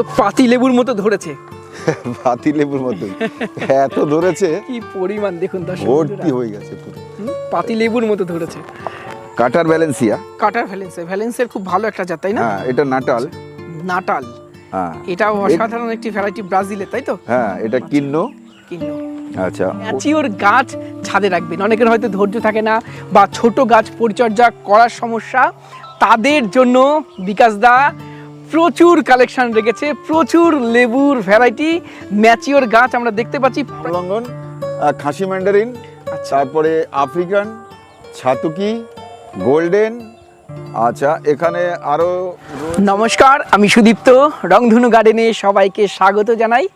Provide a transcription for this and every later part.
তো পাতি লেবুর মতো ধরেছে। পাতি লেবুর মতোই এত ধরেছে। কি পরিমাণ দেখুন ভর্তি হয়ে গেছে পুরো। পাতি লেবুর মতো ধরেছে। কাটার ভ্যালেন্সিয়া। কাটার ভ্যালেন্সে ভ্যালেন্সের খুব ভালো একটা জাত তাই না? হ্যাঁ এটা নাটাল। নাটাল। হ্যাঁ। এটাও অসাধারণ একটি ভ্যারাইটি ব্রাজিলে তাই তো? হ্যাঁ এটা কিন্ন। কিনো আচ্ছা। ম্যাচিওর গাছ ছাদে রাখবেন। অনেকের হয়তো ধৈর্য থাকে না বা ছোট গাছ পরিচর্যা করার সমস্যা। তাদের জন্য বিকাশ দা প্রচুর কালেকশন রেখেছে প্রচুর লেবুর ভ্যারাইটি ম্যাচিওর গাছ আমরা দেখতে পাচ্ছি। লঙ্ঘন খাসি ম্যান্ডারিন আচ্ছা। তারপরে আফ্রিকান ছাতুকি গোল্ডেন আচ্ছা এখানে আরও রয়েছে- নমস্কার আমি সুদীপ্ত রংধনু গার্ডেনে সবাইকে স্বাগত জানাই।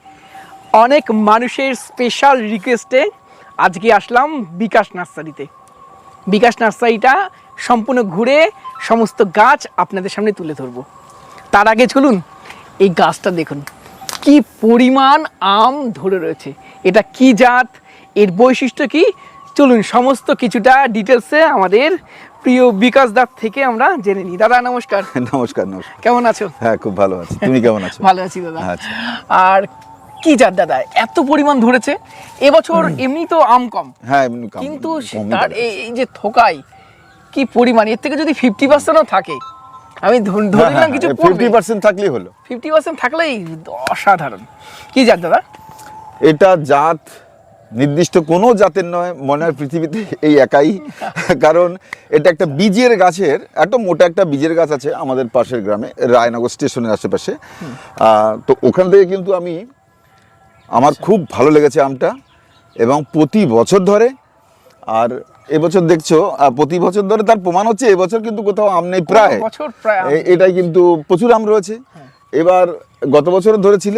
অনেক মানুষের স্পেশাল রিকোয়েস্টে আজকে আসলাম বিকাশ নার্সারিতে। বিকাশ নার্সারিটা সম্পূর্ণ ঘুরে সমস্ত গাছ আপনাদের সামনে তুলে ধরবো। তার আগে চলুন। এই গাছটা দেখুন। কি পরিমাণ আম ধরে রয়েছে। এটা কি জাত? এর বৈশিষ্ট্য কি? চলুন সমস্ত কিছুটা ডিটেলসে আমাদের প্রিয় বিকাশ দার থেকে আমরা জেনে নিই। দাদা নমস্কার। নমস্কার নমস্কার। কেমন আছো? হ্যাঁ খুব ভালো আছি। তুমি কেমন আছো? ভালো আছি দাদা। আচ্ছা। আর কি জাত দাদা? এত পরিমাণ ধরেছে। এবছর এমনি তো আম কম। হ্যাঁ এমনি কম- কিন্তু তার এই যে থোকাই কি পরিমাণ? এর থেকে যদি ফিফটি পার্সেন্টও থাকে আমি ধর- ধরে কিছু ফিফটি পার্সেন্ট থাকলেই হলো। ফিফটি পার্সেন্ট থাকলেই অসাধারণ। কি জাত দাদা? এটা জাত নির্দিষ্ট কোনো জাতের নয় মনে হয় পৃথিবীতে এই একাই। কারণ এটা একটা বীজের গাছের একটা মোটা একটা বীজের গাছ আছে আমাদের পাশের গ্রামে রায়নগর স্টেশনের আশেপাশে। তো ওখান থেকে কিন্তু আমি আমার খুব ভালো লেগেছে আমটা। এবং প্রতি বছর ধরে আর এবছর দেখছ প্রতি বছর ধরে তার প্রমাণ হচ্ছে এবছর কিন্তু কোথাও আম নেই প্রায়। বছর প্রায় এটাই কিন্তু প্রচুর আম রয়েছে। এবার গত বছরও ধরেছিল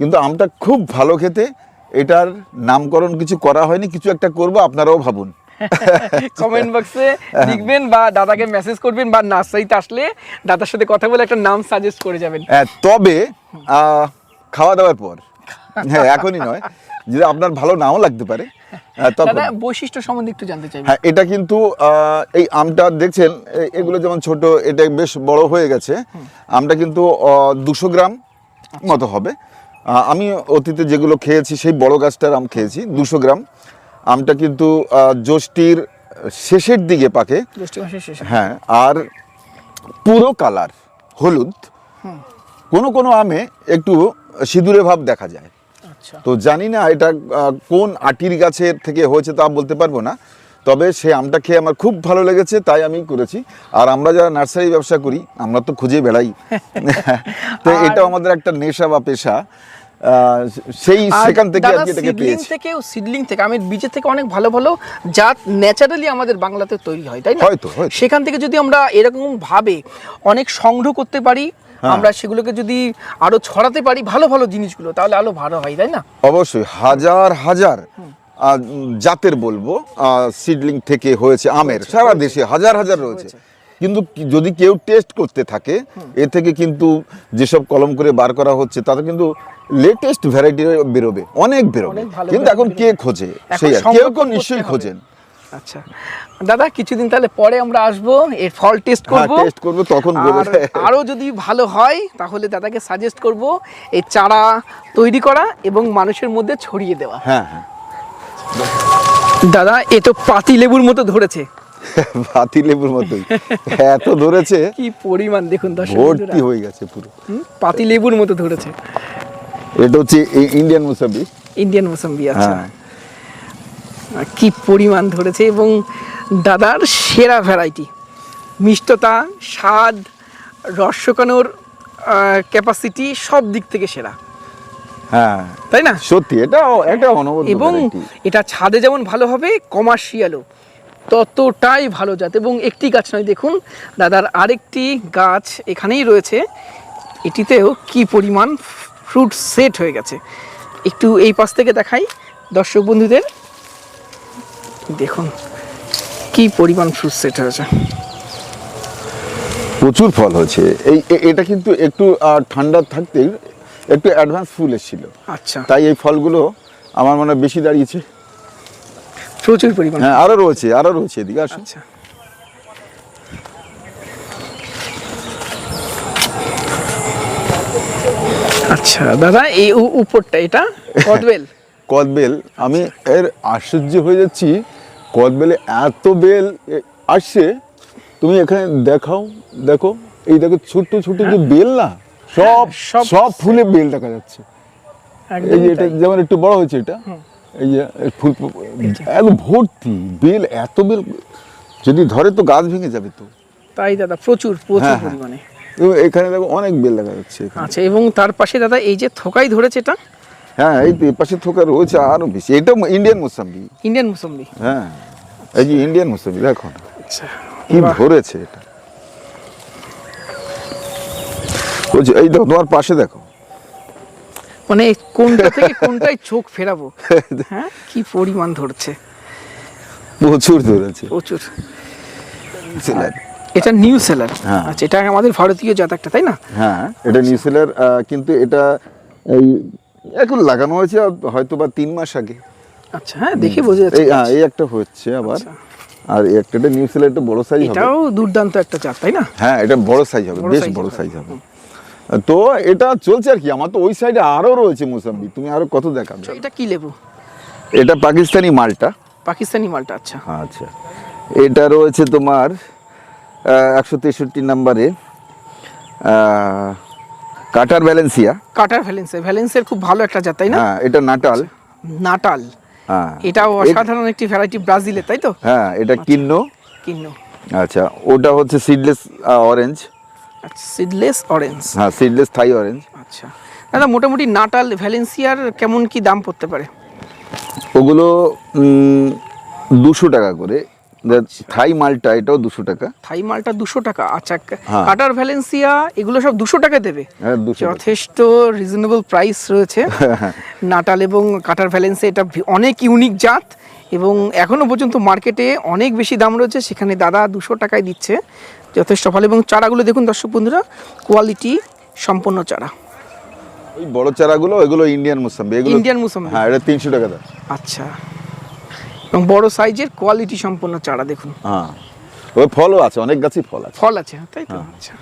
কিন্তু আমটা খুব ভালো খেতে এটার নামকরণ কিছু করা হয়নি কিছু একটা করব আপনারাও ভাবুন। কমেন্ট বক্সে লিখবেন বা দাদাকে মেসেজ করবেন বা নার্সারিতে আসলে দাদার সাথে কথা বলে একটা নাম সাজেস্ট করে যাবেন। হ্যাঁ, তবে খাওয়া দাওয়ার পর। হ্যাঁ এখনই নয় যদি আপনার ভালো নাও লাগতে পারে হ্যাঁ, বৈশিষ্ট্য সম্বন্ধে একটু জানতে চাইব হ্যাঁ এটা কিন্তু এই আমটা দেখছেন এগুলো যেমন ছোট এটা বেশ বড় হয়ে গেছে। আমটা কিন্তু দুশো গ্রাম মতো হবে। আমি অতীতে যেগুলো খেয়েছি সেই বড় গাছটার আম খেয়েছি দুশো গ্রাম। আমটা কিন্তু জ্যৈষ্ঠীর শেষের দিকে পাকে। হ্যাঁ আর পুরো কালার হলুদ। কোনো কোনো আমে একটু সিঁদুরে ভাব দেখা যায়। তো জানি না এটা কোন আটির গাছের থেকে হয়েছে তা বলতে পারব না। তবে সে আমটা খেয়ে আমার খুব ভালো লেগেছে তাই আমি করেছি। আর আমরা যারা নার্সারি ব্যবসা করি আমরা তো খুঁজে বেড়াই। তো এটাও আমাদের একটা নেশা বা পেশা। সেই সেখান থেকে আর এটাকে পেয়েছি। থেকেও সিডলিং থেকে আমি বীজের থেকে অনেক ভালো ভালো জাত ন্যাচারালি আমাদের বাংলাতে তৈরি হয় তাই না? হয়তো। সেখান থেকে যদি আমরা এরকম ভাবে অনেক সংগ্রহ করতে পারি। আমরা সেগুলোকে যদি আরও ছড়াতে পারি ভালো ভালো জিনিসগুলো তাহলে আরও ভালো হয় তাই না? অবশ্যই হাজার হাজার জাতের বলব সিডলিং থেকে হয়েছে আমের সারা দেশে হাজার হাজার রয়েছে। কিন্তু যদি কেউ টেস্ট করতে থাকে এ থেকে কিন্তু যেসব কলম করে বার করা হচ্ছে তাতে কিন্তু লেটেস্ট ভ্যারাইটি বেরোবে অনেক বেরোবে। কিন্তু এখন কে খোঁজে? সেই কেউ কেউ নিশ্চয়ই খোঁজেন। আচ্ছা। দাদা কিছুদিন তাহলে পরে আমরা আসব এর ফল টেস্ট হ্যাঁ করব। টেস্ট করব তখন আর আরও যদি ভালো হয় তাহলে দাদাকে সাজেস্ট করব এই চারা তৈরি করা এবং মানুষের মধ্যে ছড়িয়ে দেওয়া। হ্যাঁ হ্যাঁ। দাদা এ তো পাতি লেবুর মতো ধরেছে। ভাতি লেবুর মতোই। এত ধরেছে। কি পরিমাণ দেখুন দর্শক ভর্তি হয়ে গেছে পুরো। পাতি লেবুর মতো ধরেছে। এটা হচ্ছে ইন্ডিয়ান ইন্ডিয়ান মোসাম্বি। আচ্ছা। হ্যাঁ। কি পরিমাণ ধরেছে এবং দাদার সেরা ভ্যারাইটি মিষ্টতা স্বাদ রস শুকানোর ক্যাপাসিটি সব দিক থেকে সেরা। হ্যাঁ তাই না? সত্যি এটা একটা অনবদ্য এবং এটা ছাদে যেমন ভালো হবে কমার্শিয়ালও ততটাই ভালো জাত। এবং একটি গাছ নয় দেখুন দাদার আরেকটি গাছ এখানেই রয়েছে। এটিতেও কি পরিমাণ ফ্রুট সেট হয়ে গেছে। একটু এই পাশ থেকে দেখাই দর্শক বন্ধুদের। দেখুন। কি পরিমাণ ফ্রুট সেট হয়েছে? প্রচুর ফল হয়েছে। এই এটা কিন্তু একটু ঠান্ডা থাকতে একটু অ্যাডভান্স ফুল এসেছিল। আচ্ছা। তাই এই ফলগুলো আমার মনে হয় বেশি দাঁড়িয়েছে। প্রচুর পরিমাণ। হ্যাঁ আরও রয়েছে আরও রয়েছে এদিকে আসুন। আচ্ছা। আচ্ছা দাদা এই উপরটা এটা? কদবেল। কদবেল। আমি এর আশ্চর্য হয়ে যাচ্ছি কদবেলে এত বেল আসছে তুমি এখানে দেখাও দেখো এই দেখো ছোট্ট ছোট্ট যে বেল না সব সব- সব ফুলে বেল দেখা যাচ্ছে। এই যে এটা যেমন একটু বড় হয়েছে এটা এই যে ফুল একদম ভর্তি বেল এত বেল যদি ধরে তো গাছ ভেঙে যাবে তো। তাই দাদা প্রচুর প্রচুর হ্যাঁ, হ্যাঁ। পরিমাণে। এখানে দেখো অনেক বেল দেখা যাচ্ছে আচ্ছা এবং তার পাশে দাদা এই যে থোকাই ধরেছে এটা হ্যাঁ এই পাশে থোকা রয়েছে আরও বেশি। এটা ইন্ডিয়ান মোসাম্বি ইন্ডিয়ান মুসম্বি হ্যাঁ এই যে ইন্ডিয়ান মোসাম্বি দেখো। আচ্ছা। কি। ধরেছে এটা? বলছি এই দেখো তোমার পাশে দেখো। মানে কোনটা থেকে কোনটায় চোখ ফেরাবো? হ্যাঁ কি পরিমাণ ধরছে। প্রচুর ধরেছে। প্রচুর। ছেলের। এটা নিউ সেলার হ্যাঁ। আচ্ছা এটা আমাদের ভারতীয় জাত একটা তাই না? হ্যাঁ এটা নিউজিল্যান্ড কিন্তু এটা এই এখন লাগানো হয়েছে হয়তো বা তিন মাস আগে। আচ্ছা হ্যাঁ দেখে বোঝা যাচ্ছে এই হ্যাঁ এই একটা হচ্ছে আবার। আচ্ছা। আর এই একটা নিউজিল্যান্ড একটা বড় সাইজ হবে। এটাও দুর্দান্ত একটা জাত তাই না? হ্যাঁ এটা বড় সাইজ হবে বেশ বড় সাইজ হবে। তো এটা চলছে আর কি আমার তো ওই সাইডে আরও রয়েছে মোসাম্বি তুমি আরও কত দেখাবে? আচ্ছা, এটা কি লেবু? এটা পাকিস্তানি মালটা। পাকিস্তানি মালটা আচ্ছা। আচ্ছা। এটা রয়েছে তোমার একশো তেষট্টি নাম্বারে। কাটার ভ্যালেন্সিয়া। কাটার ভ্যালেন্সে ভ্যালেন্সের খুব ভালো একটা জাত তাই না? হ্যাঁ এটা নাটাল। নাটাল। হ্যাঁ। এটাও অসাধারণ একটি ভ্যারাইটি ব্রাজিলে তাই তো? হ্যাঁ এটা কিন্ন। কিন্ন। আচ্ছা ওটা হচ্ছে সিডলেস অরেঞ্জ আচ্ছা সিডলেস অরেঞ্জ হ্যাঁ সিডলেস থাই অরেঞ্জ আচ্ছা। দাদা মোটামুটি নাটাল ভ্যালেন্সিয়ার কেমন কি দাম পড়তে পারে? ওগুলো দুশো টাকা করে। থাই মালটা এটাও দুশো টাকা। থাই মালটা দুশো টাকা। আচ্ছা হ্যাঁ। কাটার ভ্যালেন্সিয়া এগুলো সব দুশো টাকা দেবে। হ্যাঁ যথেষ্ট রিজনেবল প্রাইস রয়েছে। নাটাল এবং কাটার ভ্যালেন্সি এটা অনেক ইউনিক জাত এবং এখনও পর্যন্ত মার্কেটে অনেক বেশি দাম রয়েছে। সেখানে দাদা দুশো টাকায় দিচ্ছে। যথেষ্ট ভালো। এবং চারাগুলো দেখুন দর্শক বন্ধুরা কোয়ালিটি সম্পন্ন চারা। ওই বড় চারাগুলো এগুলো ইন্ডিয়ান মুসাম্বি। এগুলো ইন্ডিয়ান মুসাম্বি। হ্যাঁ এটা তিনশো টাকা দাম। আচ্ছা। এবং বড় সাইজের কোয়ালিটি সম্পন্ন চারা দেখুন। হ্যাঁ। ওই ফলও আছে অনেক গাছই ফল আছে। ফল আছে তাই তো? আচ্ছা।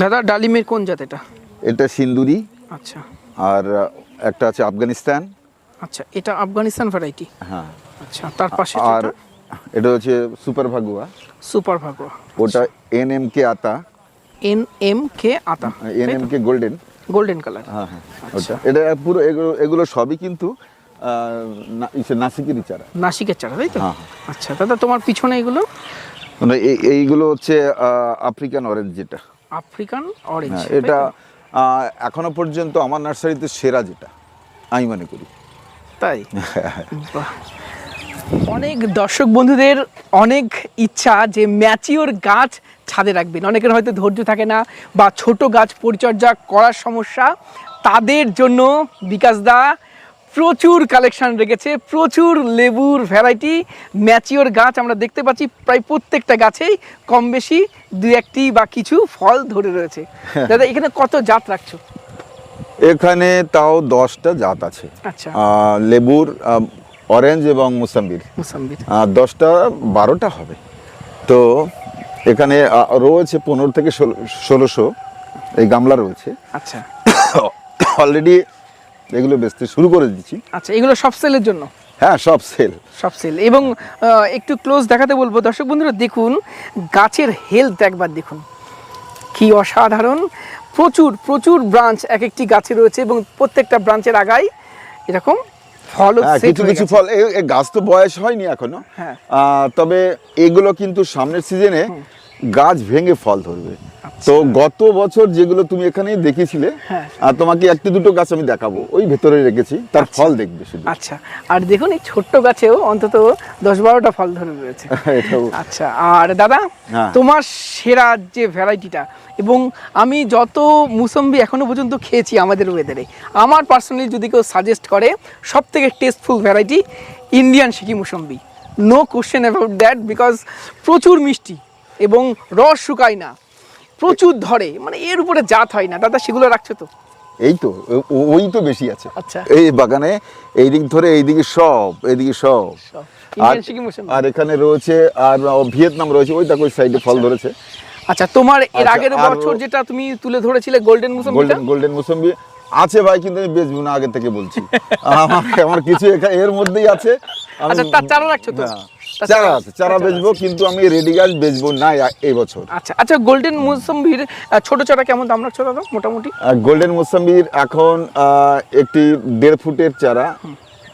দাদা ডালিমের কোন জাত এটা? এটা সিন্দুরি। আচ্ছা। আর একটা আছে আফগানিস্তান। আচ্ছা এটা আফগানিস্তান ভ্যারাইটি হ্যাঁ। আচ্ছা তার পাশে আর এটা হচ্ছে সুপার ভাগুয়া। সুপার ভাগুয়া। ওটা এন এম কে আতা। এন এম কে আতা। N M K golden. Golden colour. হ্যাঁ হ্যাঁ। আচ্ছা। ওটা। এটা পুরো এগুলো এগুলো সবই কিন্তু নাসিকেরই চারা নাসিকের চারা তাই তো? হ্যাঁ। আচ্ছা দাদা তোমার পিছনে এগুলো? মানে এই- এইগুলো হচ্ছে আফ্রিকান অরেঞ্জ যেটা। আফ্রিকান অরেঞ্জ হ্যাঁ, এটা এখনও পর্যন্ত আমার নার্সারিতে সেরা যেটা আমি মনে করি। তাই? অনেক দর্শক বন্ধুদের অনেক ইচ্ছা যে ম্যাচিওর গাছ ছাদে রাখবেন। অনেকের হয়তো ধৈর্য থাকে না বা ছোট গাছ পরিচর্যা করার সমস্যা। তাদের জন্য বিকাশ দা প্রচুর কালেকশন রেখেছে প্রচুর লেবুর ভ্যারাইটি ম্যাচিওর গাছ আমরা দেখতে পাচ্ছি প্রায় প্রত্যেকটা গাছেই কম বেশি দু একটি বা কিছু ফল ধরে রয়েছে। দাদা এখানে কত জাত রাখছো? এখানে তাও দশটা জাত আছে। আচ্ছা। লেবুর অরেঞ্জ এবং মুসাম্বির। আহ, দশটা বারোটা হবে। তো এখানে রয়েছে পনেরো থেকে ষোলো ষোলোশো এই গামলা রয়েছে। আচ্ছা। অলরেডি এগুলো বেচতে শুরু করে দিচ্ছি আচ্ছা এগুলো সব সেলের জন্য? হ্যাঁ সব সেল সব সেল এবং একটু ক্লোজ দেখাতে বলব। দর্শক বন্ধুরা দেখুন গাছের হেলথ একবার দেখুন। কি অসাধারণ! প্রচুর প্রচুর ব্রাঞ্চ এক একটি গাছে রয়েছে এবং প্রত্যেকটা ব্রাঞ্চের আগায় এরকম ফল হ্যাঁ কিছু কিছু ফল গাছ তো বয়স হয়নি এখনও। হ্যাঁ। তবে এগুলো কিন্তু সামনের সিজনে গাছ ভেঙে ফল ধরবে। তো গত বছর যেগুলো তুমি এখানে দেখেছিলে হ্যাঁ। আর তোমাকে একটি দুটো গাছ আমি দেখাবো। ওই ভেতরে রেখেছি তার ফল দেখবে শুধু। আচ্ছা। আর দেখুন এই ছোট্ট গাছেও অন্তত দশ বারোটা ফল ধরে রয়েছে। আচ্ছা আর দাদা হ্যাঁ। তোমার সেরা যে ভ্যারাইটিটা এবং আমি যত মুসম্বি এখনও পর্যন্ত খেয়েছি আমাদের ওয়েদারে আমার পার্সোনালি যদি কেউ সাজেস্ট করে সব থেকে টেস্টফুল ভ্যারাইটি ইন্ডিয়ান সিকি mosambi. No question about that because প্রচুর মিষ্টি এবং রস শুকায় না। প্রচুর ধরে মানে এর উপরে জাত হয় না। দাদা সেগুলো রাখছো তো? এই তো ওই তো বেশি আছে। আচ্ছা। এই বাগানে এই দিক ধরে এইদিকে সব এইদিকে সব। সব। আর এখানে রয়েছে আর ভিয়েতনাম রয়েছে ওই দেখো ওই সাইডে ফল আচ্ছা। ধরেছে। আচ্ছা তোমার এর আচ্ছা, আগের বছর যেটা তুমি তুলে ধরেছিলে গোল্ডেন মুসম্বিটা গোল্ডেন গোল্ডেন মুসম্বি আছে ভাই কিন্তু আমি বেচবো না আগে থেকে বলছি। আমার আমার কিছু এর মধ্যেই আছে। আচ্ছা তার চারা রাখছো তো? চারা আছে চারা বেচবো কিন্তু আমি রেডি গাছ বেচবো না এই বছর আচ্ছা আচ্ছা গোল্ডেন মুসম্বির ছোট চারা কেমন দাম রাখছো দাদা মোটামুটি? গোল্ডেন মুসাম্বির এখন একটি দেড় ফুটের চারা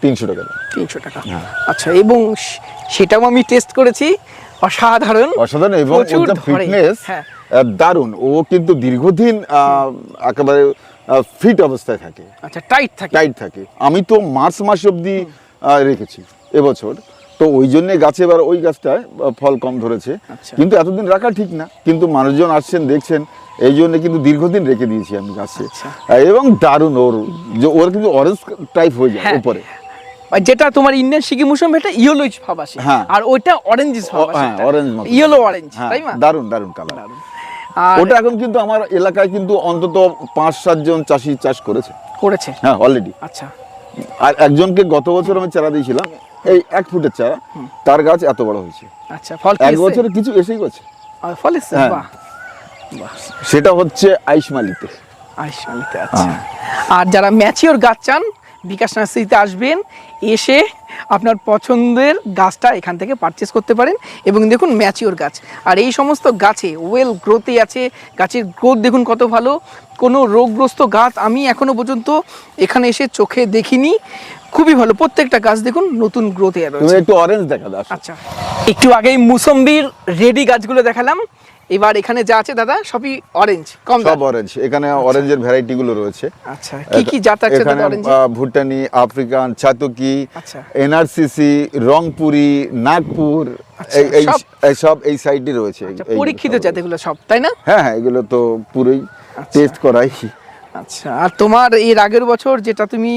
তিনশো টাকা তিনশো টাকা। আচ্ছা এবং সেটাও আমি টেস্ট করেছি অসাধারণ। অসাধারণ এবং। ফিটনেস হ্যাঁ। দারুণ। ও কিন্তু দীর্ঘদিন একেবারে ফিট অবস্থায় থাকে। আচ্ছা টাইট থাকে। টাইট থাকে। আমি তো মার্চ মাস অবধি রেখেছি এবছর। তো ওই জন্য গাছে এবার ওই গাছটায় ফল কম ধরেছে। আচ্ছা। কিন্তু এতদিন রাখা ঠিক না। কিন্তু মানুষজন আসছেন দেখছেন এই জন্য কিন্তু দীর্ঘদিন রেখে দিয়েছি আমি গাছে। আচ্ছা। এবং দারুণ ওর যে ওর কিন্তু অরেঞ্জ টাইপ হয়ে যায় হ্যাঁ। উপরে। আর যেটা তোমার ইন্ডিয়ান সিকি মুসম্বি এটা ইয়েলোইচ ভাব আসে। হ্যাঁ। আর ওইটা অরেঞ্জ ভাব ও- হ্যাঁ, ইয়েলো অরেঞ্জ তাই না? দারুণ দারুণ কালার ওটা এখন কিন্তু আমার এলাকায় কিন্তু অন্তত পাঁচ সাতজন চাষি চাষ করেছে। করেছে? হ্যাঁ অলরেডি আচ্ছা। আর একজনকে গত বছর আমি চারা দিয়েছিলাম। এই এক ফুটের চারা তার গাছ এত বড় হয়েছে। আচ্ছা ফল এক বছরে কিছু এসেই গেছে। আর ফল এসছে? হ্যাঁ। বাহ। সেটা হচ্ছে আইসমালিতে আইসমালিতে আচ্ছা। আর যারা ম্যাচিওর গাছ চান বিকাশ নার্সারিতে আসবেন এসে আপনার পছন্দের গাছটা এখান থেকে পারচেস করতে পারেন এবং দেখুন ম্যাচিওর গাছ। আর এই সমস্ত গাছে ওয়েল গ্রোথে আছে গাছের গ্রোথ দেখুন কত ভালো। কোনো রোগগ্রস্ত গাছ আমি এখনও পর্যন্ত এখানে এসে চোখে দেখিনি। খুবই ভালো প্রত্যেকটা গাছ দেখুন নতুন গ্রোথে তুমি রয়েছে। একটু অরেঞ্জ দেখা আচ্ছা একটু আগেই মুসম্বির রেডি গাছগুলো দেখালাম। এবার এখানে যা আছে দাদা সবই অরেঞ্জ কম সব অরেঞ্জ এখানে অরেঞ্জের ভ্যারাইটি গুলো রয়েছে। আচ্ছা কি কি জাত আছে এখানে দাদা অরেঞ্জ ভুটানি আফ্রিকান চাতকি আচ্ছা। এনআরসিসি রংপুরি নাগপুর আচ্ছা, এই- সব? এই সব এই সাইডে রয়েছে। আচ্ছা, পরীক্ষিত জাত এগুলো সব তাই না? হ্যাঁ হ্যাঁ এগুলো তো পুরোই টেস্ট করাই। আচ্ছা আর তোমার এর আগের বছর যেটা তুমি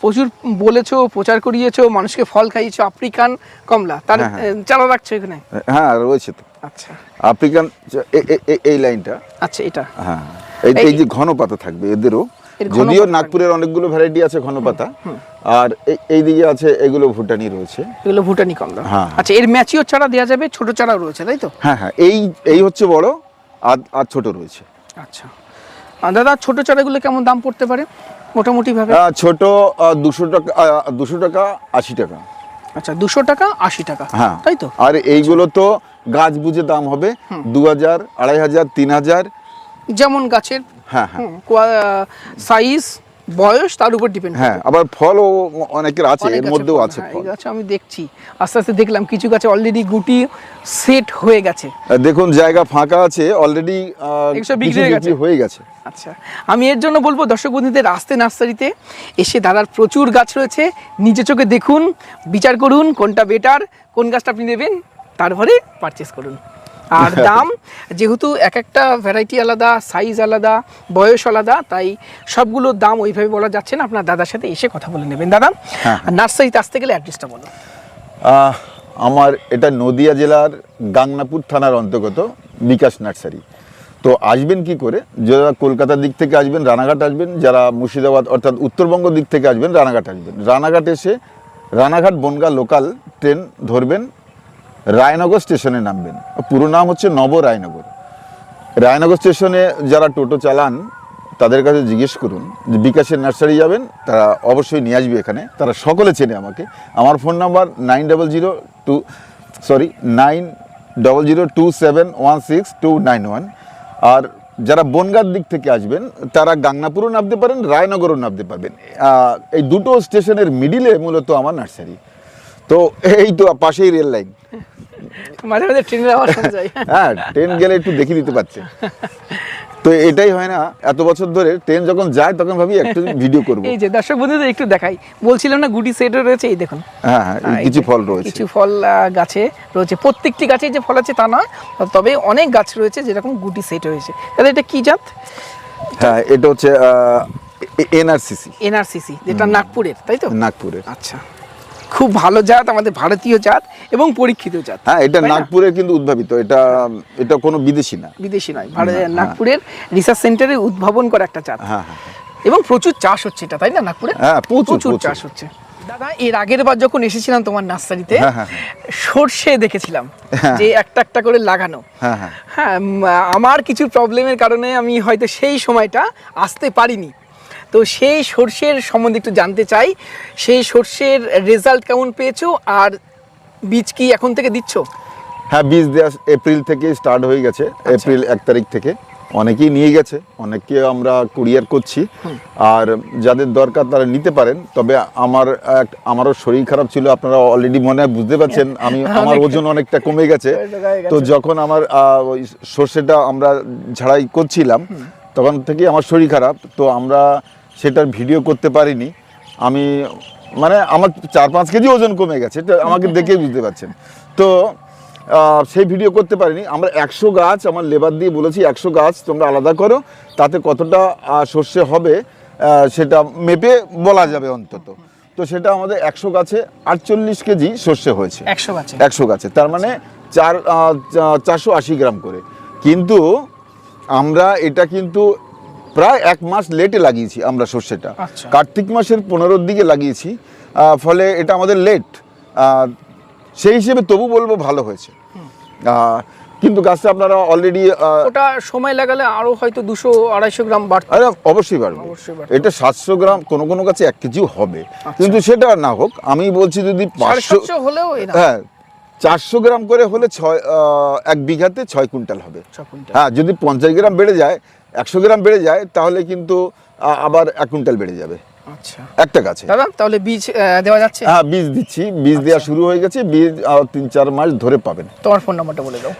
প্রচুর বলেছ প্রচার করিয়েছো মানুষকে ফল খাইয়েছো আফ্রিকান কমলা তার হ্যাঁ, হ্যাঁ। চারা রাখছো এখানে? হ্যাঁ রয়েছে তো। আচ্ছা। আফ্রিকান এই লাইনটা? আচ্ছা এটা। হ্যাঁ। এই যে ঘন পাতা থাকবে এদেরও যদিও নাগপুরের অনেকগুলো ভ্যারাইটি আছে ঘন পাতা আর এই- দিকে আছে এগুলো ভুটানি রয়েছে। এগুলো ভুটানি কমলা। হ্যাঁ। আচ্ছা এর ম্যাচিওর চারা দেওয়া যাবে ছোট চারাও রয়েছে তাই তো? হ্যাঁ হ্যাঁ এই এই হচ্ছে বড় আর আর ছোট রয়েছে। আচ্ছা। দাদা ছোট চারাগুলো কেমন দাম পড়তে পারে? মোটামুটি ভাবে ছোট দুশো টাকা দুশো টাকা আশি টাকা। আচ্ছা দুশো টাকা আশি টাকা হ্যাঁ। তাই তো? আর এইগুলো তো গাছ বুঝে দাম হবে দু হাজার আড়াই হাজার তিন হাজার। যেমন গাছের হ্যাঁ হ্যাঁ। সাইজ বয়স তার উপর ডিপেন্ড হ্যাঁ আবার ফলও অনেকের আছে এর মধ্যেও আছে হ্যাঁ, ফল। গাছে আমি দেখছি। আস্তে আস্তে দেখলাম কিছু গাছে অলরেডি গুটি সেট হয়ে গেছে। দেখুন জায়গা ফাঁকা আছে অলরেডি বিক্রি হয়ে গেছে? হয়ে গেছে। আচ্ছা আমি এর জন্য বলব দর্শক বন্ধুদের আসতে নার্সারিতে এসে দাদার প্রচুর গাছ রয়েছে। নিজে চোখে দেখুন বিচার করুন কোনটা বেটার কোন গাছটা আপনি নেবেন তারপরে পারচেস করুন। আর দাম যেহেতু এক একটা ভ্যারাইটি আলাদা সাইজ আলাদা বয়স আলাদা তাই সবগুলোর দাম ওইভাবে বলা যাচ্ছে না। আপনার দাদার সাথে এসে কথা বলে নেবেন। দাদা হ্যাঁ। নার্সারিতে আসতে গেলে অ্যাড্রেসটা বলো আমার এটা নদিয়া জেলার গাংনাপুর থানার অন্তর্গত বিকাশ নার্সারি। তো আসবেন কি করে? যারা কলকাতার দিক থেকে আসবেন রানাঘাট আসবেন যারা মুর্শিদাবাদ অর্থাৎ উত্তরবঙ্গ দিক থেকে আসবেন রানাঘাট আসবেন। রানাঘাট এসে রানাঘাট বনগা লোকাল ট্রেন ধরবেন রায়নগর স্টেশনে নামবেন। পুরো নাম হচ্ছে নব রায়নগর রায়নগর স্টেশনে যারা টোটো চালান, তাদের কাছে জিজ্ঞেস করুন, যে বিকাশের নার্সারি যাবেন, তারা অবশ্যই নিয়ে আসবে এখানে। তারা সকলে চেনে আমাকে। আমার phone number nine double zero two, sorry, nine double zero two seven one six two nine one. আর যারা বনগার দিক থেকে আসবেন, তারা গাংনাপুরও নামতে পারেন, রায়নগরও নামতে পারবেন। এই দুটো স্টেশনের মিডিলে মূলত আমার নার্সারি। তো এই তো পাশেই রেল লাইন মাঝে মাঝে ট্রেনের আওয়াজ শোনা যায়। হ্যাঁ ট্রেন গেলে একটু দেখিয়ে দিতে পারছে। তো এটাই হয় না এত বছর ধরে ট্রেন যখন যায় তখন ভাবি একটু ভিডিও করব। এই যে দর্শক বন্ধুদের একটু দেখাই বলছিলাম না গুটি সেটও রয়েছে এই দেখুন। হ্যাঁ হ্যাঁ এই কিছু ফল রয়েছে। কিছু ফল গাছে রয়েছে। প্রত্যেকটি গাছে যে ফল আছে তা নয় তবে অনেক গাছ রয়েছে যেরকম গুটি সেট হয়েছে তাহলে এটা কি জাত? হ্যাঁ এটা হচ্ছে এনআরসিসি। এনআরসিসি যেটা নাগপুরের তাই তো? নাগপুরের। আচ্ছা। খুব ভালো জাত আমাদের ভারতীয় জাত এবং পরীক্ষিত জাত। হ্যাঁ এটা? নাগপুরের কিন্তু উদ্ভাবিত এটা এটা কোনো বিদেশি না। বিদেশি নয় ভারত নাগপুরের রিসার্চ সেন্টারে উদ্ভাবন করা একটা জাত। হ্যাঁ হ্যাঁ এবং প্রচুর চাষ হচ্ছে এটা তাই না নাগপুরে? হ্যাঁ, প্রচুর। চাষ হচ্ছে। দাদা এর আগের বার যখন এসেছিলাম তোমার নার্সারিতে হ্যাঁ, হ্যাঁ, সর্ষে দেখেছিলাম হ্যাঁ। যে একটা একটা করে লাগানো। হ্যাঁ হ্যাঁ। হ্যাঁ আমার কিছু প্রবলেমের কারণে আমি হয়তো সেই সময়টা আসতে পারিনি। তো সেই সর্ষের সম্বন্ধে একটু জানতে চাই। সেই সর্ষের রেজাল্ট কেমন পেয়েছ? আর বীজ কি এখন থেকে দিচ্ছ? হ্যাঁ বীজ দেওয়া এপ্রিল থেকে স্টার্ট হয়ে গেছে। আচ্ছা। এপ্রিল এক তারিখ থেকে। অনেকেই নিয়ে গেছে অনেককে আমরা কুরিয়ার করছি। আর যাদের দরকার তারা নিতে পারেন। তবে আমার এক আমারও শরীর খারাপ ছিল আপনারা অলরেডি মনে হয় বুঝতে পারছেন। আমি আমার ওজন অনেকটা কমে গেছে। তো যখন আমার সর্ষেটা আমরা ঝাড়াই করছিলাম তখন থেকে আমার শরীর খারাপ তো আমরা সেটার ভিডিও করতে পারিনি। আমি মানে আমার চার পাঁচ কেজি ওজন কমে গেছে এটা আমাকে দেখেই বুঝতে পারছেন। তো সেই ভিডিও করতে পারিনি। আমরা একশো গাছ আমার লেবার দিয়ে বলেছি একশো গাছ তোমরা আলাদা করো তাতে কতটা সর্ষে হবে সেটা মেপে বলা যাবে অন্তত। তো সেটা আমাদের একশো গাছে আটচল্লিশ কেজি সর্ষে হয়েছে। একশো গাছে। একশো গাছে তার মানে চার চারশো আশি গ্রাম করে। কিন্তু আমরা এটা কিন্তু প্রায় এক মাস লেটে লাগিয়েছি আমরা সর্ষেটা। আচ্ছা। কার্তিক মাসের পনেরোর দিকে লাগিয়েছি ফলে এটা আমাদের লেট সেই হিসেবে তবু বলব ভালো হয়েছে। কিন্তু গাছটা আপনারা অলরেডি ওটা সময় লাগালে আরও হয়তো দুশো আড়াইশো গ্রাম বাড়তো। আরে অবশ্যই বাড়বে। এটা সাতশো গ্রাম কোনো কোনো গাছে এক কেজিও হবে। কিন্তু সেটা না হোক আমি বলছি যদি আচ্ছা। পাঁচশো হলেও হ্যাঁ চারশো গ্রাম করে হলে ছয় এক বিঘাতে ছয় কুইন্টাল হবে। হ্যাঁ যদি পঞ্চাশ গ্রাম বেড়ে যায় একশো গ্রাম বেড়ে যায় তাহলে কিন্তু আবার এক কুইন্টাল বেড়ে যাবে। আচ্ছা। একটা গাছে। দাদা তাহলে বীজ দেওয়া যাচ্ছে? হ্যাঁ বীজ দিচ্ছি। বীজ দেওয়া শুরু হয়ে গেছে। বীজ তিন চার মাস ধরে পাবেন। তোমার ফোন নাম্বারটা বলে দাও।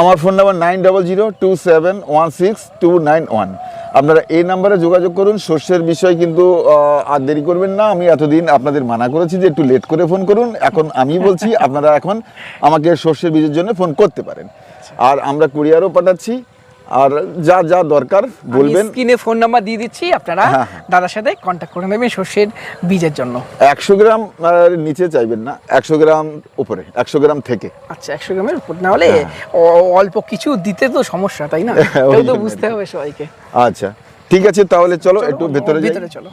আমার phone number nine double zero two seven one six two nine one. আপনারা এই নাম্বারে যোগাযোগ করুন। শস্যের বিষয় কিন্তু আর দেরি করবেন না। আমি এতদিন আপনাদের মানা করেছি যে একটু লেট করে ফোন করুন। এখন আমি বলছি, আপনারা এখন আমাকে শস্যের বীজের জন্য ফোন করতে পারেন। আর আমরা কুরিয়ারও পাঠাচ্ছি। আর যা যা দরকার বলবেন। স্ক্রিনে ফোন নাম্বার দিয়ে দিচ্ছি আপনারা হ্যাঁ, হ্যাঁ। দাদার সাথে কন্ট্যাক্ট করে নেবেন সর্ষের বীজের জন্য। একশো গ্রাম নিচে চাইবেন না একশো গ্রাম উপরে একশো গ্রাম থেকে। আচ্ছা একশো গ্রামের উপর না হলে হ্যাঁ। অল্প কিছু দিতে তো সমস্যা তাই না? ওই তো বুঝতে হবে সবাইকে। আচ্ছা ঠিক আছে তাহলে চলো একটু ভেতরে ভেতরে চলো।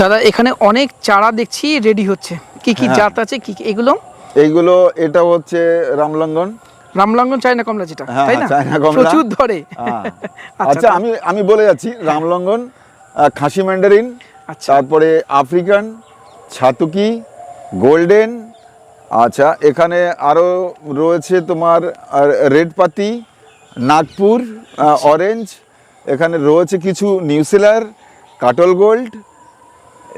দাদা এখানে অনেক চারা দেখছি রেডি হচ্ছে। কি কি হ্যাঁ। জাত আছে কি এগুলো? এইগুলো এটা হচ্ছে রামলঙ্গন। রামলঙ্গন চায়না কমলা যেটা হ্যাঁ, তাই না? চায়না কমলা। প্রচুর ধরে। হ্যাঁ। আচ্ছা, আচ্ছা আমি আমি বলে যাচ্ছি রামলঙ্গন খাসি ম্যান্ডারিন আচ্ছা। তারপরে আফ্রিকান ছাতুকি গোল্ডেন। আচ্ছা এখানে আরও রয়েছে তোমার রেড পাতি নাগপুর অরেঞ্জ। এখানে রয়েছে কিছু নিউজিল্যান্ড কাটল গোল্ড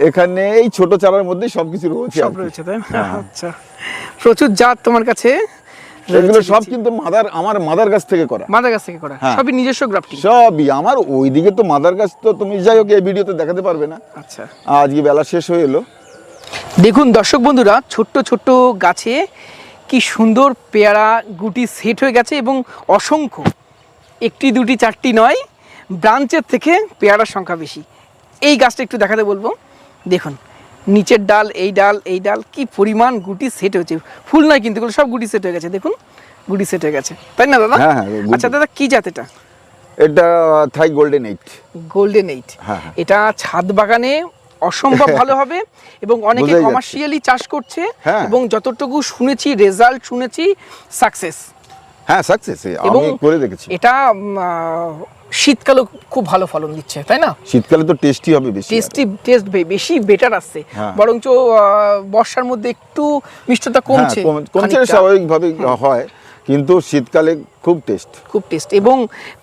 এখানে এই ছোট চারার মধ্যে সবকিছু রয়েছে সব রয়েছে তাই না? হ্যাঁ। আচ্ছা। প্রচুর জাত তোমার কাছে এগুলো সব কিন্তু মাদার আমার মাদার কাছ থেকে করা। মাদার কাছ থেকে করা। হ্যাঁ। সবই নিজস্ব গ্রাফটিং। সবই। আমার ওইদিকে তো মাদার গাছ তো তুমি যাই হোক এই ভিডিওতে দেখাতে পারবে না। আচ্ছা। আজকে বেলা শেষ হয়ে এলো। দেখুন দর্শক বন্ধুরা ছোট্ট ছোট্ট গাছে কি সুন্দর পেয়ারা গুটি সেট হয়ে গেছে এবং অসংখ্য একটি দুটি চারটি নয় ব্রাঞ্চের থেকে পেয়ারার সংখ্যা বেশি। এই গাছটা একটু দেখাতে বলব। দেখুন নিচের ডাল এই ডাল এই ডাল কি পরিমাণ গুটি সেট হয়েছে। ফুল নয় কিন্তু সব গুটি সেট হয়ে গেছে দেখুন গুটি সেট হয়ে গেছে। তাই না দাদা? হ্যাঁ, হ্যাঁ। আচ্ছা দাদা কি জাত এটা? এটা Thai golden eight golden eight. এটা ছাদ বাগানে অসম্ভব ভালো হবে এবং অনেকে কমার্শিয়ালি চাষ করছে হ্যাঁ। এবং যতটুকু শুনেছি রেজাল্ট শুনেছি সাকসেস হ্যাঁ সাকসেস আমি করে দেখেছি। এটা শীতকালেও খুব ভালো ফলন দিচ্ছে তাই না শীতকালে তো টেস্টি হবে বেশি টেস্টি টেস্ট বেশি বেটার আসছে হ্যাঁ। বরঞ্চ বর্ষার মধ্যে একটু মিষ্টতা হ্যাঁ, কমছে কমছে। স্বাভাবিকভাবে হয় কিন্তু শীতকালে খুব টেস্ট খুব টেস্ট এবং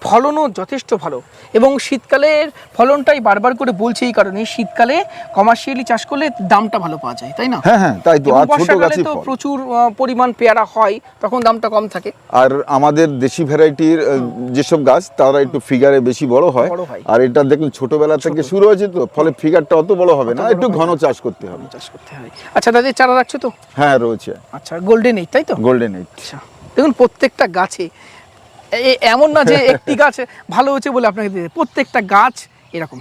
ফলনও যথেষ্ট ভালো। এবং শীতকালের ফলনটাই বারবার করে বলছি এই কারণে শীতকালে কমার্শিয়ালি চাষ করলে দামটা ভালো পাওয়া যায় তাই না? হ্যাঁ হ্যাঁ তাই তো। আর ছোট গাছই তো প্রচুর পরিমাণ পেয়ারা হয় তখন দামটা কম থাকে। আর আমাদের দেশি ভ্যারাইটির যেসব গাছ তারা একটু ফিগারে বেশি বড় হয়। আর এটা দেখুন ছোটবেলা থেকে শুরু হয়েছে তো ফলে ফিগারটা অত বড় হবে না। একটু ঘন চাষ করতে হবে। চাষ করতে হয়। আচ্ছা দাদা চারা রাখছো তো? হ্যাঁ রয়েছে। আচ্ছা গোল্ডেন এইট তাই তো? গোল্ডেন এইট আচ্ছা। দেখুন প্রত্যেকটা গাছে এমন না যে একটি গাছ ভালো হয়েছে বলে আপনাকে দিয়ে প্রত্যেকটা গাছ এরকম।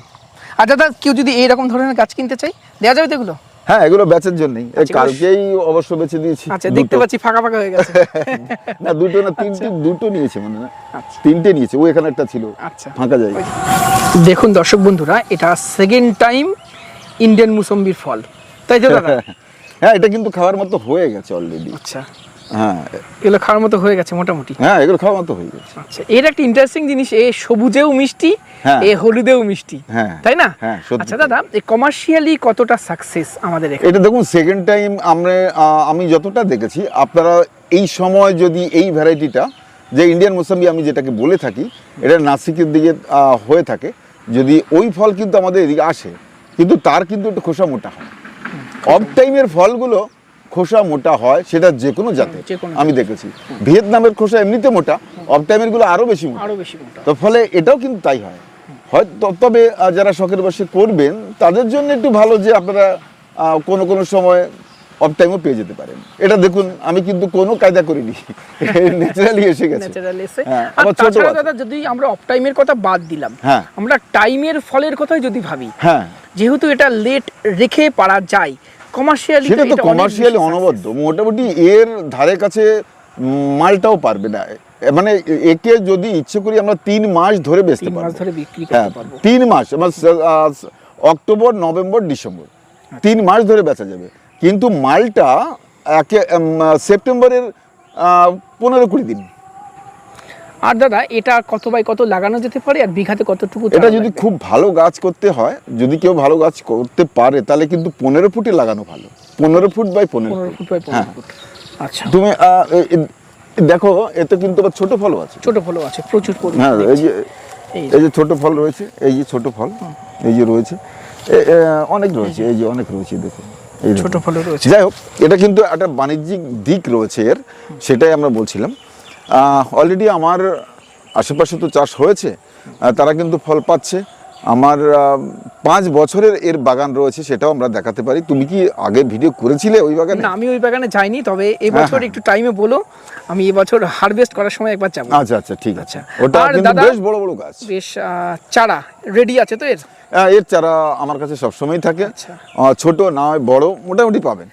আর দাদা কেউ যদি এইরকম ধরনের গাছ কিনতে চাই দেওয়া যাবে তো এগুলো? হ্যাঁ এগুলো বেচার জন্যই। আচ্ছা, কালকেই অবশ্য বেচে দিয়েছি। আচ্ছা দেখতে। পাচ্ছি ফাঁকা ফাঁকা হয়ে গেছে। না দুটো না তিনটে দুটো নিয়েছে মানে না আচ্ছা। তিনটে নিয়েছে ও এখানে একটা ছিল। আচ্ছা। ফাঁকা জায়গা। দেখুন দর্শক বন্ধুরা এটা সেকেন্ড টাইম ইন্ডিয়ান মুসম্বির ফল। তাই তো দাদা? হ্যাঁ এটা কিন্তু খাওয়ার মতো হয়ে গেছে অলরেডি আচ্ছা। হ্যাঁ। এগুলো খাওয়ার মতো হয়ে গেছে মোটামুটি। হ্যাঁ এগুলো খাওয়ার মতো হয়ে গেছে। আচ্ছা এর একটা ইন্টারেস্টিং জিনিস এ সবুজেও মিষ্টি হ্যাঁ। এ হলুদেও মিষ্টি হ্যাঁ। তাই না? হ্যাঁ, আচ্ছা দাদা এই কমার্শিয়ালি কতটা সাকসেস আমাদের এখানে? এটা দেখুন সেকেন্ড টাইম আমরা আমি যতটা দেখেছি আপনারা এই সময় যদি এই ভ্যারাইটিটা যে ইন্ডিয়ান মোসাম্বি আমি যেটাকে বলে থাকি এটা নাসিকের দিকে হয়ে থাকে যদি ওই ফল কিন্তু আমাদের এদিকে আসে কিন্তু তার কিন্তু একটু খোসা মোটা হয় অফ টাইমের ফলগুলো খোসা মোটা হয় সেটা যে কোনো জাতের। আমি দেখেছি। ভিয়েতনামের খোসা এমনিতে মোটা অফ টাইমেরগুলো আরও বেশি মোটা। তো ফলে এটাও কিন্তু তাই হয়। হয়তো তবে যারা শখের বসে করবেন তাদের জন্য একটু ভালো যে আপনারা কোনো কোনো সময় অফ টাইমও পেয়ে যেতে পারেন। এটা দেখুন আমি কিন্তু কোনো কায়দা করিনি। ন্যাচারালি এসে গেছে। হ্যাঁ, আর তাছাড়া দাদা যদি আমরা অফ টাইমের কথা বাদ দিলাম হ্যাঁ। আমরা টাইমের ফলের কথাই যদি ভাবি হ্যাঁ। যেহেতু এটা লেট রেখে পারা যায় কমার্শিয়ালি সেটা তো কমার্শিয়ালি অনবদ্য। মোটামুটি এর ধারে কাছে মালটাও পারবে না। মানে একে যদি ইচ্ছে করি আমরা তিন মাস ধরে বেচতে পারব। হ্যাঁ তিন মাস স- অক্টোবর নভেম্বর ডিসেম্বর। তিন মাস ধরে বেচা যাবে। কিন্তু মালটা একে সেপ্টেম্বরের পনেরো কুড়ি দিন। আর দাদা এটা কত বাই কত লাগানো যেতে পারে আর বিঘাতে কতটুকু এটা যদি খুব ভালো গাছ করতে হয় যদি কেউ ভালো গাছ করতে পারে তাহলে কিন্তু পনেরো ফুটে লাগানো ভালো। পনেরো ফুট বাই পনেরো ফুট। বাই পনেরো হ্যাঁ। ফুট। আচ্ছা। তুমি দেখো এতে কিন্তু আবার ছোট ফলও আছে। ছোট ফলও আছে প্রচুর হ্যাঁ এই যে এই যে। ছোট ফল রয়েছে এই যে ছোট ফল এই যে রয়েছে অনেক রয়েছে এই যে অনেক রয়েছে দেখুন। এই ছোট ফল রয়েছে। যাই হোক এটা কিন্তু একটা বাণিজ্যিক দিক রয়েছে এর সেটাই আমরা বলছিলাম। অলরেডি আমার আশেপাশে তো চাষ হয়েছে তারা কিন্তু ফল পাচ্ছে। আমার পাঁচ বছরের এর বাগান রয়েছে সেটাও আমরা দেখাতে পারি। তুমি কি আগে ভিডিও করেছিলে ওই বাগানে? না আমি ওই বাগানে যাইনি তবে এবছর হ্যাঁ। একটু টাইমে বলো আমি এবছর হারভেস্ট করার সময় একবার যাব। আচ্ছা আচ্ছা ঠিক আছে। আচ্ছা। ওটা কিন্তু বেশ বড় বড় গাছ। বেশ চারা রেডি আছে তো এর? এর চারা আমার কাছে সবসময় থাকে। আচ্ছা। ছোট না হয় বড় মোটামুটি পাবেন।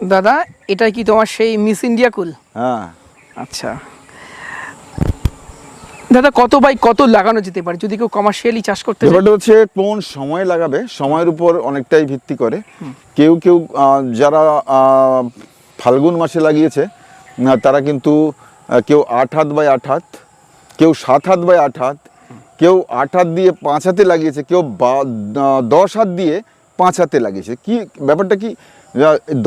দাদা এটা কি তোমার সেই মিস ইন্ডিয়া কুল? হ্যাঁ। আচ্ছা। দাদা কত বাই কত লাগানো যেতে পারে? যদি কেউ কমার্শিয়ালি চাষ করতে চায়? ব্যাপারটা হচ্ছে কোন সময় লাগাবে সময়ের উপর অনেকটাই ভিত্তি করে। কেউ কেউ যারা ফাল্গুন মাসে লাগিয়েছে তারা কিন্তু কেউ আট হাত বাই আট হাত কেউ সাত হাত বাই আট হাত কেউ আট হাত দিয়ে পাঁচ হাতে লাগিয়েছে কেউ দশ হাত দিয়ে পাঁচ হাতে লাগিয়েছে। কি ব্যাপারটা কি?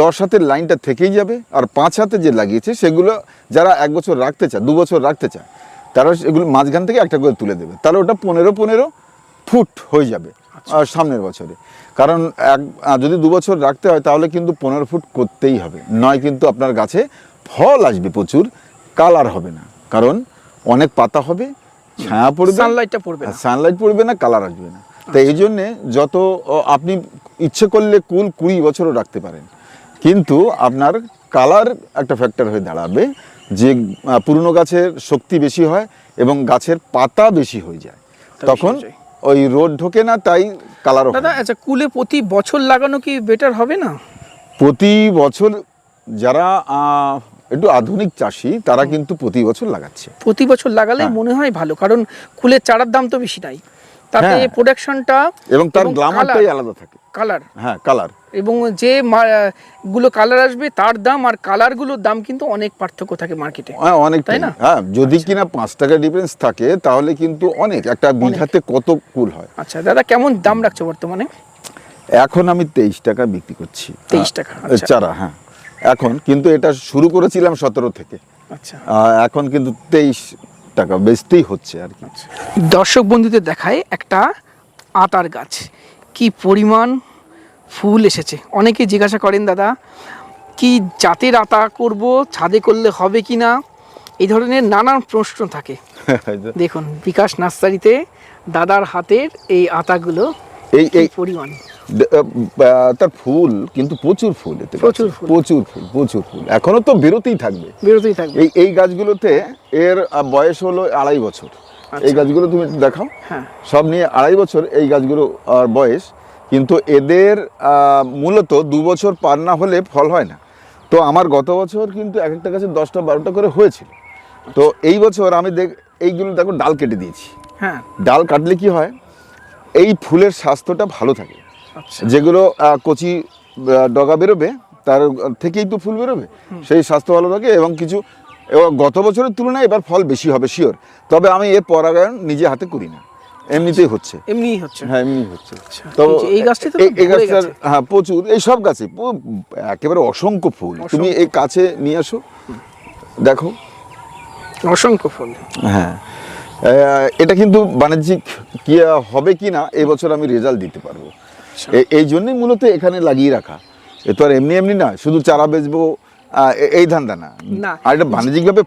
দশ হাতের লাইনটা থেকেই যাবে আর পাঁচ হাতে যে লাগিয়েছে সেগুলো যারা এক বছর রাখতে চায় দু বছর রাখতে চায় তারা এগুলো মাঝখান থেকে একটা করে তুলে দেবে। তাহলে ওটা পনেরো পনেরো ফুট হয়ে যাবে আহ, সামনের বছরে। কারণ এক যদি দু বছর রাখতে হয় তাহলে কিন্তু পনেরো ফুট করতেই হবে। নয় কিন্তু আপনার গাছে ফল আসবে প্রচুর কালার হবে না। কারণ অনেক পাতা হবে ছায়া পড়বে সানলাইটটা পড়বে সানলাইট পড়বে না কালার আসবে না। তো এই জন্যে যত আপনি ইচ্ছে করলে কুল কুড়ি বছরও রাখতে পারেন। কিন্তু আপনার কালার একটা ফ্যাক্টর হয়ে দাঁড়াবে যে পুরনো গাছের শক্তি বেশি হয় এবং গাছের পাতা বেশি হয়ে যায়। তখন ওই রোদ ঢোকে না তাই কালারও দাদা আচ্ছা কুলে প্রতি বছর লাগানো কি বেটার হবে না? প্রতি বছর যারা একটু আধুনিক চাষি তারা কিন্তু প্রতি বছর লাগাচ্ছে। প্রতি বছর লাগালে হ্যাঁ। মনে হয় ভালো কারণ কুলের চারার দাম তো বেশি নাই তাতে হ্যাঁ। প্রোডাকশনটা এবং তার গ্লামারটাই আলাদা থাকে। কালার হ্যাঁ কালার এবং যে গুলো কালার আসবে তার দাম আর কালারগুলোর দাম কিন্তু অনেক পার্থক্য থাকে মার্কেটে হ্যাঁ অনেক তাই না? আচ্ছা। হ্যাঁ যদি কিনা পাঁচ টাকা ডিফারেন্স থাকে তাহলে কিন্তু অনেক। একটা বিঘাতে কত কুল হয়? আচ্ছা দাদা কেমন দাম রাখছো বর্তমানে? এখন আমি তেইশ টাকা বিক্রি করছি। 23 টাকা, আচ্ছা। চারা হ্যাঁ। এখন কিন্তু এটা শুরু করেছিলাম সতেরো থেকে। আচ্ছা। এখন কিন্তু তেইশ টাকা বেচতেই হচ্ছে আর কি। দর্শক বন্ধুদের দেখায় একটা আতার গাছ। কি পরিমাণ ফুল এসেছে। অনেকে জিজ্ঞাসা করেন দাদা কি জাতের আতা করব? ছাদে করলে হবে কি না? এই ধরনের নানান প্রশ্ন থাকে। দেখুন বিকাশ নার্সারিতে দাদার হাতের এই আতাগুলো এই এই পরিমাণ? তার ফুল কিন্তু প্রচুর ফুল এতে প্রচুর ফুল। প্রচুর ফুল প্রচুর ফুল। এখনও তো বেরোতেই থাকবে। বেরোতেই থাকবে। এই এই গাছগুলোতে এর বয়স হলো আড়াই বছর। এই গাছগুলো তুমি দেখাও। হ্যাঁ। সব নিয়ে আড়াই বছর এই গাছগুলো আর বয়স। কিন্তু এদের মূলত দু বছর পার না হলে ফল হয় না। তো আমার গত বছর কিন্তু এক একটা গাছে দশটা বারোটা করে হয়েছিল। তো এই বছর আমি দেখ এইগুলো দেখো ডাল কেটে দিয়েছি। হ্যাঁ। ডাল কাটলে কি হয়? এই ফুলের স্বাস্থ্যটা ভালো থাকে। আচ্ছা যেগুলো কচি ডগা বেরোবে তার থেকেই তো ফুল বেরোবে। সেই স্বাস্থ্য ভালো থাকে এবং কিছু গত বছরের তুলনায় এবার ফল বেশি হবে শিওর তবে আমি এ পরাগায়ন নিজে হাতে করি না। এমনিতেই হচ্ছে। এমনিই হচ্ছে? হ্যাঁ এমনি হচ্ছে। আচ্ছা, তো এই গাছটি তো এই- গাছটার হ্যাঁ প্রচুর এই সব গাছে একেবারে অসংখ্য ফুল। তুমি এই কাছে নিয়ে আসো। দেখো। অসংখ্য ফুল। হ্যাঁ। এটা কিন্তু বাণিজ্যিক কি হবে কি না এই বছর আমি রেজাল্ট দিতে পারব। আচ্ছা। এই জন্যই মূলত এখানে লাগিয়ে রাখা। এ তো আর এমনি এমনি না শুধু চারা বেচবো এই ধান্দা না। আর এটা বাণিজ্যিকভাবে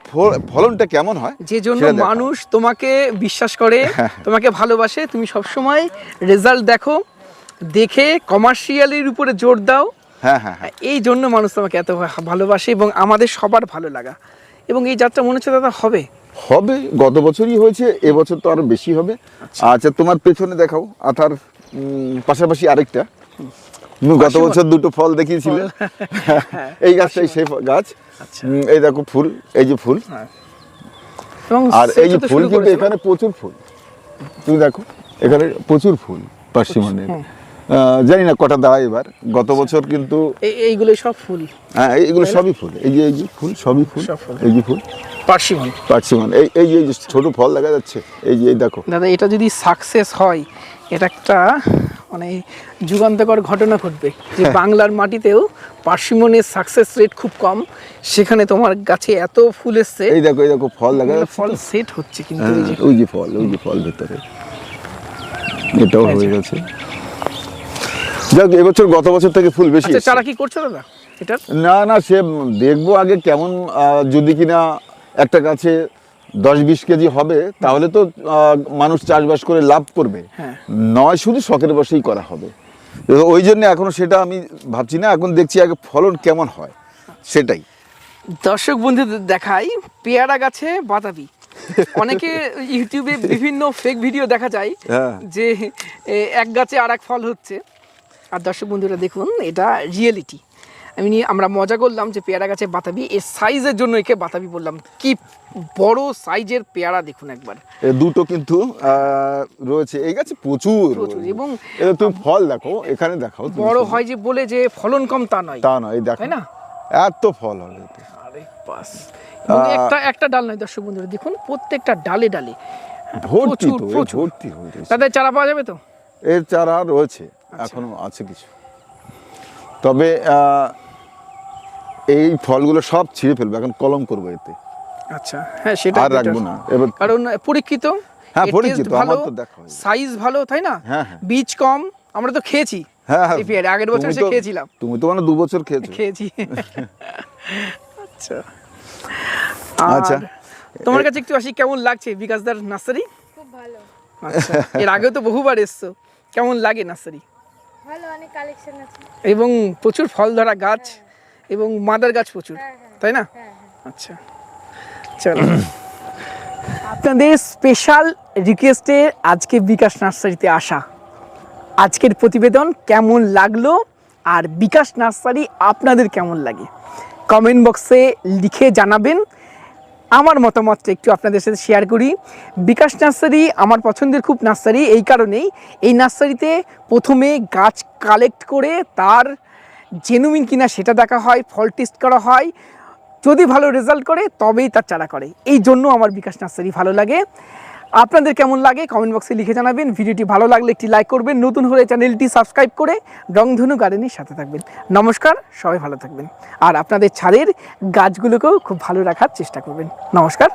ফলনটা কেমন হয় যে জন্য মানুষ তোমাকে বিশ্বাস করে তোমাকে ভালোবাসে তুমি সবসময় রেজাল্ট দেখো দেখে কমার্শিয়ালের উপরে জোর দাও। হ্যাঁ হ্যাঁ হ্যাঁ। এই জন্য মানুষ তোমাকে এত ভালোবাসে এবং আমাদের সবার ভালো লাগা। এবং এই যাত্রা মনে হচ্ছে দাদা হবে। হবে গত বছরই হয়েছে এবছর তো আরও বেশি হবে। আচ্ছা তোমার পেছনে দেখাও আথার পাশাপাশি আরেকটা। গত বছর দুটো ফল দেখিয়েছিল। এই গাছটাই সেই গাছ। আচ্ছা। এই দেখো ফুল এই যে ফুল। আর এই যে ফুল কিন্তু এখানে প্রচুর ফুল। তুমি দেখো এখানে প্রচুর ফুল পার্সিমনের। জানি না কটা দাঁড়ায় এবার। গত বছর কিন্তু এই- এইগুলো সব ফুল। হ্যাঁ এই- এগুলো সবই ফুল। এই যে এই যে ফুল সবই ফুল। এই যে ফুল। পার্সিমন। পার্সিমন। এই এই যে ছোট ফল দেখা যাচ্ছে এই যে এই দেখো। দাদা এটা যদি সাকসেস হয় এটা একটা মানে যুগান্তকর ঘটনা ঘটবে যে বাংলার মাটিতেও পার্সিমনের সাকসেস রেট খুব কম। সেখানে তোমার গাছে এত ফুল এসছে। এই দেখো এই দেখো ফল দেখা ফল সেট হচ্ছে কিন্তু হ্যাঁ, ওই যে ফল ওই যে ফল ভেতরে। এটাও হয়ে গেছে। যাক এবছর গত বছর থেকে ফুল বেশি আচ্ছা চারা কি করছ দাদা? এটার? না না সে দেখব আগে কেমন যদি কিনা একটা গাছে দশ বিশ কেজি হবে তাহলে তো মানুষ চাষবাস করে লাভ করবে। হ্যাঁ। নয় শুধু শখের বসেই করা হবে। ওই জন্য এখনও সেটা আমি ভাবছি না এখন দেখছি আগে ফলন কেমন হয় সেটাই। দর্শক বন্ধুদের দেখাই পেয়ারা গাছে বাতাবি অনেকে ইউটিউবে বিভিন্ন ফেক ভিডিও দেখা যায় হ্যাঁ। যে এক গাছে আর এক ফল হচ্ছে। আর দর্শক বন্ধুরা দেখুন এটা রিয়েলিটি আমি আমরা মজা করলাম যে পেয়ারা গাছে বাতাবি এর সাইজের জন্য একে বাতাবি বললাম। কি বড় সাইজের পেয়ারা দেখুন একবার। দুটো কিন্তু রয়েছে। এই গাছে প্রচুর এবং তুমি ফল দেখো এখানে দেখাও বড় হয় যে বলে যে ফলন কম তা নয়। তা নয় দেখো। না? এত ফল হবে এতে। আরে বাস। একটা একটা ডাল নয় দর্শক বন্ধুরা দেখুন প্রত্যেকটা ডালে ডালে। ভর্তি তো ভর্তি তাদের চারা পাওয়া যাবে তো? এর চারা রয়েছে। এখনও আছে কিছু। তবে আহ, এই ফলগুলো সব ছিঁড়ে ফেলব এখন কলম করব এতে। আচ্ছা হ্যাঁ সেটা আর রাখব না। এবার কারণ পরীক্ষিত হ্যাঁ, পরীক্ষিত, আমার তো দেখা সাইজ ভালো তাই না? হ্যাঁ, হ্যাঁ। বীজ কম আমরা তো খেয়েছি হ্যাঁ হ্যাঁ। আগের বছর সে খেয়েছিলাম। তুমি তো মানে দু বছর খেয়েছো। খেয়েছি। আচ্ছা। আচ্ছা। আচ্ছা তোমার কাছে একটু আসি কেমন লাগছে বিকাশদার নার্সারি? খুব ভালো। আচ্ছা এর আগেও তো বহুবার এসছো। কেমন লাগে নার্সারি? ভালো অনেক কালেকশন আছে। এবং প্রচুর ফল ধরা গাছ এবং মাদার গাছ প্রচুর হ্যাঁ, হ্যাঁ। তাই না? হ্যাঁ হ্যাঁ। আচ্ছা। চলো। আপনাদের স্পেশাল রিকোয়েস্টে আজকে বিকাশ নার্সারিতে আসা। আজকের প্রতিবেদন কেমন লাগল আর বিকাশ নার্সারি আপনাদের কেমন লাগে? কমেন্ট বক্সে লিখে জানাবেন। আমার মতামতটা একটু আপনাদের সাথে শেয়ার করি। বিকাশ নার্সারি আমার পছন্দের খুব নার্সারি, এই কারণেই এই নার্সারিতে প্রথমে গাছ কালেক্ট করে তার জেনুইন কিনা সেটা দেখা হয়, ফল টেস্ট করা হয়। যদি ভালো রেজাল্ট করে, তবেই তার চারা করে। এই জন্য আমার বিকাশ নার্সারি ভালো লাগে। আপনাদের কেমন লাগে কমেন্ট বক্সে লিখে জানাবেন। ভিডিওটি ভালো লাগলে একটি লাইক করবেন। নতুন হলে চ্যানেলটি সাবস্ক্রাইব করে রংধনু গার্ডেনের সাথে থাকবেন। নমস্কার, সবাই ভালো থাকবেন। আর আপনাদের ছাদের গাছগুলোকেও খুব ভালো রাখার চেষ্টা করবেন। নমস্কার।